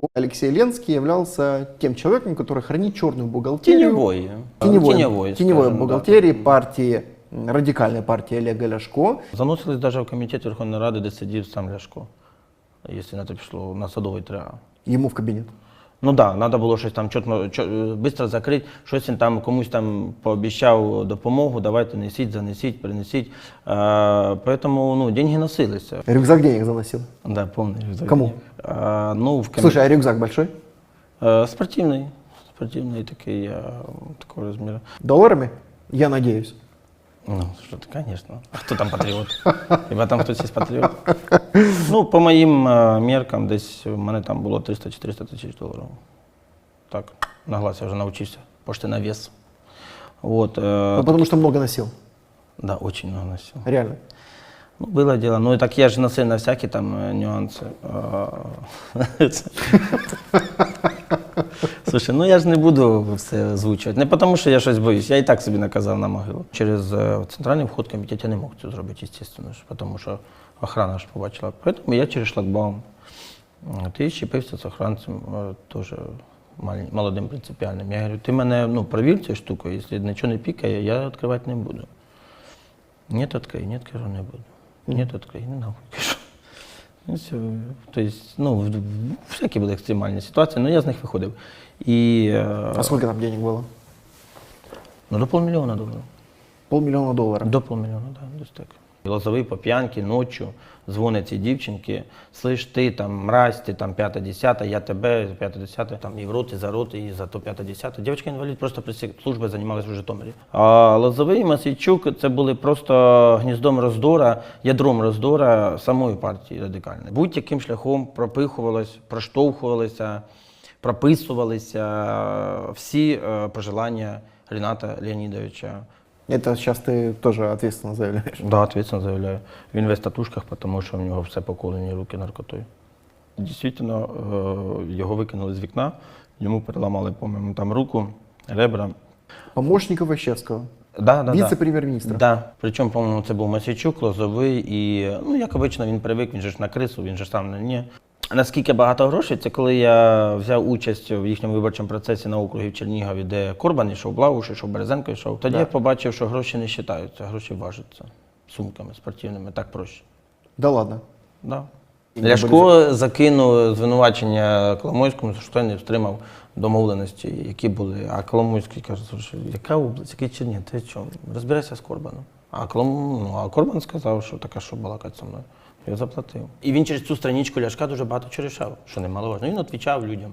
Ляшко. Алексей Ленский являлся тем человеком, который хранит черную бухгалтерию. Теневой. Теневой, Теневой, теневой скажем, да. бухгалтерии партии, радикальной партии Олега Ляшко. Заносились даже в комитет Верховной Рады, де сидів сам Ляшко. Якщо на те пішло на садовий треба. Ему в кабинет. Ну так, да, треба було щось там чітко, швидко закрити, щось він там комусь там пообіцяв допомогу, давайте несіть, занесіть, принесіть. А, поэтому ну, деньги носилися. Рюкзак денег заносил. Да, повний рюкзак. Кому? А, ну, в комі- Слушай, а рюкзак большой? Е, спортивний. Спортивний такий, е, такого розміру. Долларами? Я надеюсь. Ну, що ти, звісно. А хто там патріот? Хіба там хтось є патріот? Ну, по моїм е, міркам, десь в мене там було 300-400 тисяч доларів. Так, на глаз я вже навчився. Пошти на вес. Вот, Ну, э, потому что много носил. да, очень много носил. Реально. Ну, было дело. Ну, и так я же носил на всякие там э, нюансы. А, це- Слушай, ну я ж не буду все озвучувати. Не тому, що я щось боюсь, я і так собі наказав на могилу. Через е, центральний вход комітет я не мог це зробити, звісно, тому що охрана ж побачила. Тому я через шлагбаум. І щепився з охранцем, е, теж молодим принципіальним. Я говорю, ти мене ну, провір цю штуку, якщо нічого не пікає, я відкривати не буду. Нет, открой, нет, кажу, не буду. Нет, открой, не нахуй кажу. Ну. Тобто, ну, всякі були екстремальні ситуації, але я з них виходив. І е, А сколько там денег было? ну, до полмільйона доларів. Полмиллиона долларов. До полмільйона, так, да, десь так. Лозовий по п'янки ночі дзвонить цій дівчинки, слиш, ти там мразь, ти там п'ята десята, я тебе, п'ята десята, там і в рот, і за рот, і за то п'ята десята. Дівчинка інвалід просто при службі займалася в Житомирі. А Лозовий і Масійчук це були просто гніздом роздора, ядром роздора самої партії радикальної. Будь-яким шляхом пропихувалось, проштовхувалися, прописувалися всі е, пожелання Ріната Леонідовича. Это сейчас ты тоже ответственно заявляешь. Да, ответственно заявляю. Він весь в татушках, тому що в нього все поколені руки наркотою. Дійсно, е, його викинули з вікна, йому переламали, по-моєму, там руку, ребра. Помощник Иващевского. Да, да, Віце-прем'єр-міністра. Да. Причому, по-моєму, це був Масійчук, Лозовий, і ну, як обично, він привик, він же ж на крису, він же ж сам на ні. Наскільки багато грошей, це коли я взяв участь в їхньому виборчому процесі на округі в Чернігові, де Корбан йшов, Блауш йшов, Березенко йшов. Тоді Да. я побачив, що гроші не вважаються, гроші важаться сумками спортивними, так проще. Да ладно. Да. І Ляшко закинув звинувачення Коломойському, що той не втримав домовленості, які були. А Коломойський каже, слушай, яка область, який Чернігів, ти що, розбирайся з Корбаном. А, Колом... ну, а Корбан сказав, що така, що балакать зі мною. Я заплатив. І він через цю страничку Ляшка дуже багато чого рішав, що немаловажно. Він відповідав людям.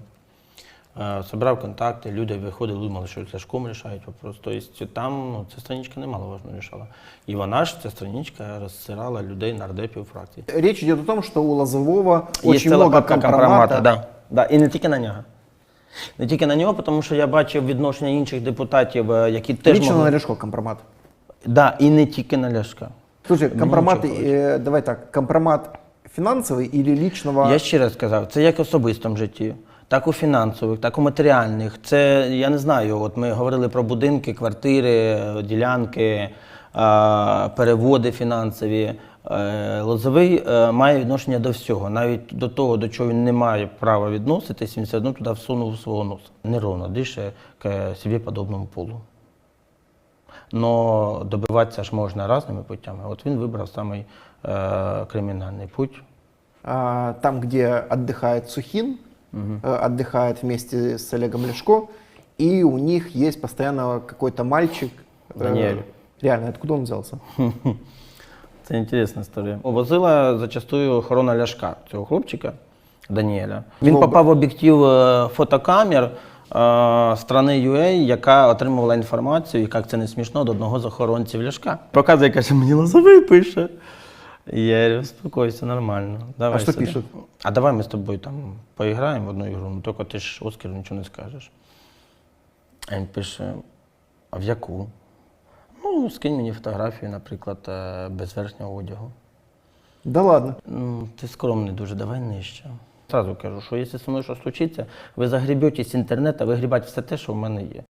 Е, Собрав контакти, люди виходили, думали, що Ляшком рішають вопрос. Тобто там ну, ця страничка немаловажно рішала. І вона ж, ця страничка, розсирала людей нардепів фракції. Речь идет о том, что у ціла много папка компромата. Да. Да. І не тільки на нього. Не тільки на нього, тому що я бачив відношення інших депутатів, е, які теж Лично могли... на Ляшко компромат. Да, і не тільки на Ляшка. Слушай, компромат, нічого э, давай так, компромат финансовый или личного? Я ще раз сказав, це як в особистому житті, так у фінансових, так у матеріальних. Це я не знаю. От ми говорили про будинки, квартири, ділянки, а, переводи фінансові. Е, Лозовий е, має відношення до всього, навіть до того, до чого він не має права відноситись, він все одно туди всунув свого носа. Неровно дише к собі подобному полу. Но добиватися ж можна різними путями. От він вибрав самий е, кримінальний путь. А, там, где отдыхает Сухин, э, отдыхает вместе с Олегом Ляшко, и у них есть постоянно какой-то мальчик. э, Даниэль. реально, откуда он взялся? Це інтересна історія. Возила зачастую охорона Ляшка, цього хлопчика Даніеля. Він Ну, попав в об'єктив е, фотокамер е, страни UA, яка отримувала інформацію, і як це не смішно, до одного з охоронців Ляшка. Показує, каже, мені лозовий пише. Я говорю, успокойся, нормально. Давай А що сюди». пишуть? А давай ми з тобою там поіграємо в одну ігру, ну тільки ти ж Оскару нічого не скажеш. А він пише: а в яку? Ну, скинь мені фотографію, наприклад, е, без верхнього одягу. Да ладно. Ну, ти скромний дуже, давай нижче. Зразу кажу, що якщо зі мною щось случиться, ви загрібетесь з інтернету, вигрібати все те, що в мене є.